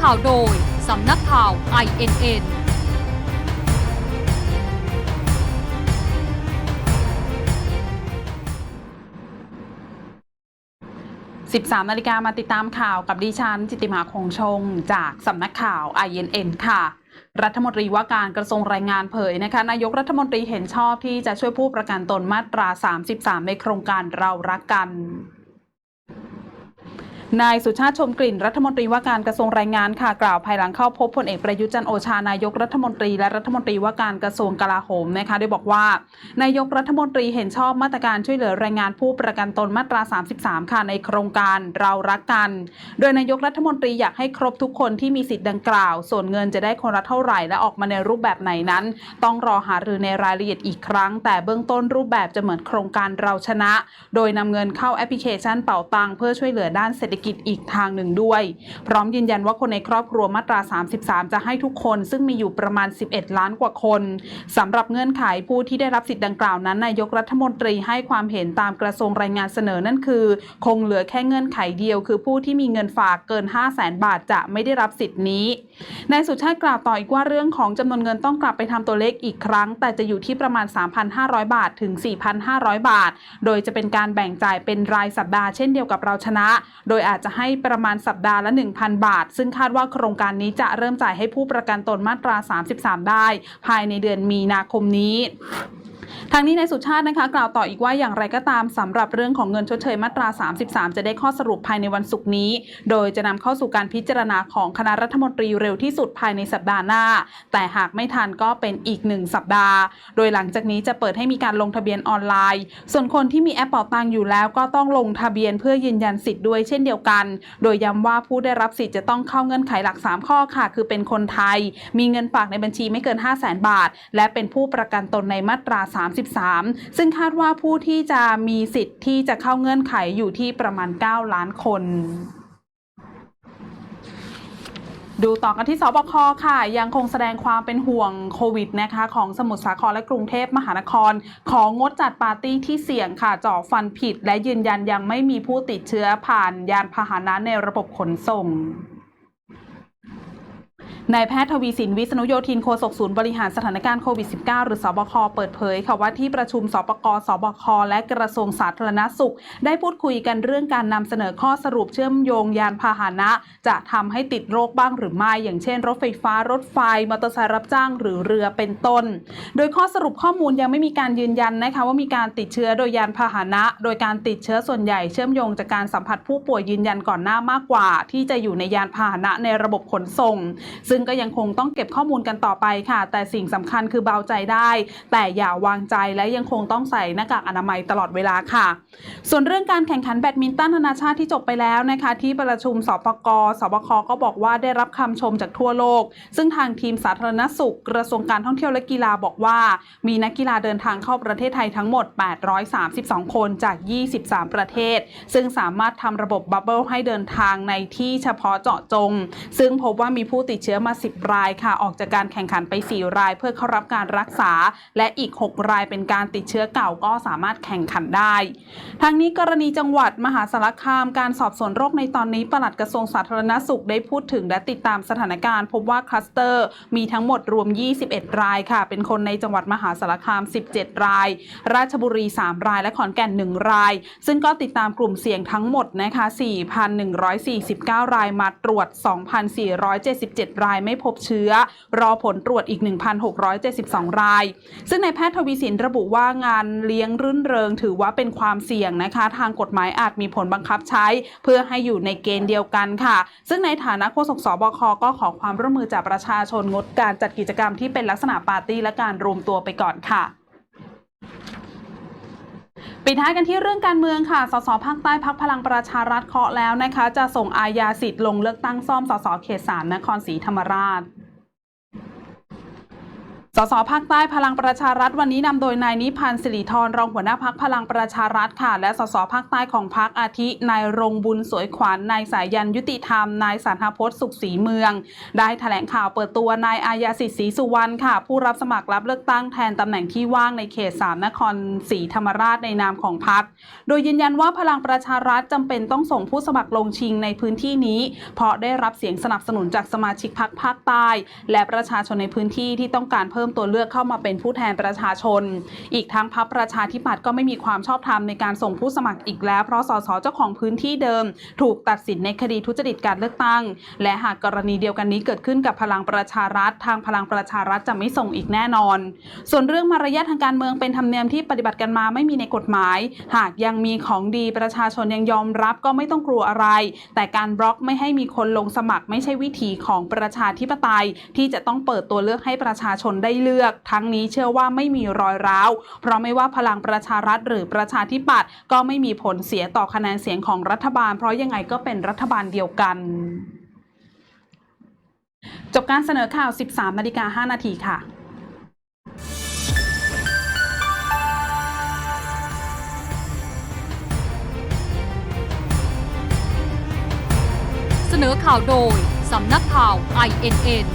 ข่าวโดย สำนักข่าว INN 13นาฬิกามาติดตามข่าวกับดิฉัน จิตติมาคงชง จากสำนักข่าว INN ค่ะ รัฐมนตรีว่าการกระทรวงแรงงานเผยนะคะ นายกรัฐมนตรีเห็นชอบที่จะช่วยผู้ประกันตนมาตรา 33 ในโครงการเรารักกัน นายสุชาติชมกลิ่นรัฐมนตรีว่าการกระทรวงแรงงานค่ะกล่าวภายหลังเข้าพบพลเอกประยุจันโอชานายกรัฐมนตรีและรัฐมนตรีว่าการกระทรวงกลาโหมนะคะโดยบอกว่า นายกรัฐมนตรีเห็นชอบมาตรการช่วยเหลือแรงงานผู้ประกันตนมาตรา 33 ค่ะในโครงการเรารักกัน โดยนายกรัฐมนตรีอยากให้ครบทุกคนที่มีสิทธิ์ดังกล่าว ส่วนเงินจะได้คนละเท่าไหร่และออกมาในรูปแบบไหนนั้น ต้องรอหารือในรายละเอียดอีกครั้ง แต่เบื้องต้นรูปแบบจะเหมือนโครงการเราชนะ โดยนำเงินเข้าแอปพลิเคชันเป่าตังเพื่อช่วยเหลือด้านเศรษฐกิจอีกทางหนึ่งด้วย พร้อมยืนยันว่าคนในครอบครัวมาตรา 33 จะให้ทุกคน ซึ่งมีอยู่ประมาณ 11 ล้านกว่าคนสำหรับเงื่อนไขผู้ที่ได้รับสิทธิ์ดังกล่าวนั้นนายกรัฐมนตรีให้ความเห็นตามกระทรวงแรงงานเสนอนั่นคือ คงเหลือแค่เงื่อนไขเดียว คือผู้ที่มีเงินฝากเกิน 5 0 0แสนบาทจะไม่ได้รับสิทธิ์นี้นายสุชาติกล่าวต่ออีกว่าเรื่องของจำนวนเงินต้องกลับไปทำตัวเลขอีกครั้ง แต่จะอยู่ที่ประมาณ 3,500 บาทถึง 4,500 บาท โดยจะเป็นการแบ่งจ่ายเป็นรายสัปดาห์เช่นเดียวกับเราชนะ โดยอาจจะให้ประมาณสัปดาห์ละ 1,000 บาท ซึ่งคาดว่าโครงการนี้จะเริ่มจ่ายให้ผู้ประกันตนมาตรา 33 ได้ ภายในเดือนมีนาคมนี้ ทางนี้นายสุชาตินะคะกล่าวต่ออีกว่าอย่างไรก็ตามสำหรับเรื่องของเงินชดเชยมาตรา 33 จะได้ข้อสรุปภายในวันศุกร์นี้ โดยจะนำเข้าสู่การพิจารณาของคณะรัฐมนตรีเร็วที่สุดภายในสัปดาห์หน้า แต่หากไม่ทันก็เป็นอีกหนึ่งสัปดาห์ โดยหลังจากนี้จะเปิดให้มีการลงทะเบียนออนไลน์ ส่วนคนที่มีแอปเป่าตังอยู่แล้วก็ต้องลงทะเบียนเพื่อยืนยันสิทธิ์ด้วยเช่นเดียวกัน โดยย้ำว่าผู้ได้รับสิทธิ์จะต้องเข้าเงื่อนไขหลัก 3 ข้อค่ะ คือเป็นคนไทย มีเงินฝากในบัญชีไม่เกิน 5 0 0 0 0 0 บาท และเป็นผู้ประกันตนในมาตรา33 ซึ่งคาดว่าผู้ที่จะมีสิทธิ์ที่จะเข้าเงื่อนไขอยู่ที่ประมาณ 9 ล้านคนดูต่อกันที่สบคค่ะ ยังคงแสดงความเป็นห่วงโควิดนะคะของสมุทรสาครและกรุงเทพมหานคร ของงดจัดปาร์ตี้ที่เสี่ยงค่ะเจ่อฟันผิด และยืนยันยังไม่มีผู้ติดเชื้อผ่านยานพาหนะในระบบขนส่ง นายแพทย์ทวีสินวิษณุโยธินโฆษกศูนย์บริหารสถานการณ์โควิด -19 หรือสบค เปิดเผยค่ะว่าที่ประชุมสปกสบค และกระทรวงสาธารณสุข ได้พูดคุยกันเรื่องการนำเสนอข้อสรุปเชื่อมโยงยานพาหนะ จะทำให้ติดโรคบ้างหรือไม่ อย่างเช่น รถไฟฟ้ารถไฟมอเตอร์ไซค์รับจ้าง หรือเรือเป็นต้น โดยข้อสรุปข้อมูลยังไม่มีการยืนยันนะคะว่ามีการติดเชื้อโดยยานพาหนะ โดยการติดเชื้อส่วนใหญ่เชื่อมโยงจากการสัมผัสผู้ป่วยยืนยันก่อนหน้ามากกว่า ที่จะอยู่ในยานพาหนะในระบบขนส่งซึ่งก็ยังคงต้องเก็บข้อมูลกันต่อไปค่ะ แต่สิ่งสำคัญคือเบาใจได้ แต่อย่าวางใจและยังคงต้องใส่หน้ากากอนามัยตลอดเวลาค่ะ ส่วนเรื่องการแข่งขันแบดมินตันนานาชาติที่จบไปแล้วนะคะ ที่ประชุมสปกสบคก็บอกว่าได้รับคำชมจากทั่วโลก ซึ่งทางทีมสาธารณสุข กระทรวงการท่องเที่ยวและกีฬาบอกว่า มีนักกีฬาเดินทางเข้าประเทศไทยทั้งหมด 832 คนจาก 23 ประเทศ ซึ่งสามารถทำระบบบับเบิลให้เดินทางในที่เฉพาะเจาะจง ซึ่งพบว่ามีผู้ติดเชื้อมา 10 รายค่ะ ออกจากการแข่งขันไป 4 ราย เพื่อเข้ารับการรักษา และอีก 6 รายเป็นการติดเชื้อเก่าก็สามารถแข่งขันได้ ทางนี้กรณีจังหวัดมหาสารคามการสอบสวนโรคในตอนนี้ปลัดกระทรวงสาธารณสุขได้พูดถึงและติดตามสถานการณ์ พบว่าคลัสเตอร์ มีทั้งหมดรวม 21 รายค่ะ เป็นคนในจังหวัดมหาสารคาม 17 ราย ราชบุรี 3 ราย และขอนแก่น 1 ราย ซึ่งก็ติดตามกลุ่มเสี่ยงทั้งหมดนะคะ 4,149 รายมาตรวจ 2,477 รายไม่พบเชื้อ รอผลตรวจอีก 1,672 ราย ซึ่งในแพทย์ทวีสินระบุว่างานเลี้ยงรื่นเริงถือว่าเป็นความเสี่ยงนะคะ ทางกฎหมายอาจมีผลบังคับใช้ เพื่อให้อยู่ในเกณฑ์เดียวกันค่ะ ซึ่งในฐานะโฆษกสบคก็ขอความร่วมมือจากประชาชนงดการจัดกิจกรรมที่เป็นลักษณะปาร์ตี้และการรวมตัวไปก่อนค่ะ ปิดท้ายกันที่เรื่องการเมืองค่ะ สสภาคใต้พักพลังประชารัฐเคาะแล้วนะคะ จะส่งอาญาสิทธิ์ลงเลือกตั้งซ่อมสสเขตสามนครศรีธรรมราช สสภาคใต้พลังประชารัฐวันนี้นำโดยนายนิพันธ์สิริธรรองหัวหน้าพักพลังประชารัฐค่ะ และสสภาคใต้ของพักอาทินายรงบุญสวยขวัญนายสายันยุติธรรมนายสันทพจน์สุขศรีเมือง ได้แถลงข่าวเปิดตัวนายอายาสิทธิ์ศรีสุวรรณค่ะ ผู้รับสมัครรับเลือกตั้งแทนตำแหน่งที่ว่างในเขต3นครศรีธรรมราชในนามของพักโดยยืนยันว่าพลังประชารัฐจำเป็นต้องส่งผู้สมัครลงชิงในพื้นที่นี้ เพราะได้รับเสียงสนับสนุนจากสมาชิกพักภาคใต้ และประชาชนในพื้นที่ที่ต้องการเพิ่มตัวเลือกเข้ามาเป็นผู้แทนประชาชน อีกทั้งพักประชาธิปัตย์ก็ไม่มีความชอบธรรมในการส่งผู้สมัครอีกแล้ว เพราะสสเจ้าของพื้นที่เดิม ถูกตัดสินในคดีทุจริตการเลือกตั้ง และหากกรณีเดียวกันนี้เกิดขึ้นกับพลังประชารัฐ ทางพลังประชารัฐจะไม่ส่งอีกแน่นอน ส่วนเรื่องมารยาททางการเมืองเป็นธรรมเนียมที่ปฏิบัติกันมาไม่มีในกฎหมาย หากยังมีของดีประชาชนยังยอมรับก็ไม่ต้องกลัวอะไร แต่การบล็อกไม่ให้มีคนลงสมัครไม่ใช่วิถีของประชาธิปไตย ที่จะต้องเปิดตัวเลือกให้ประชาชนได้เลือกทั้งนี้เชื่อว่าไม่มีรอยร้าว เพราะไม่ว่าพลังประชารัฐหรือประชาธิปัตย์ก็ไม่มีผลเสียต่อคะแนนเสียงของรัฐบาล เพราะยังไงก็เป็นรัฐบาลเดียวกัน จบการเสนอข่าว 13นาฬิกา5นาทีค่ะเสนอข่าวโดย สำนักข่าว INN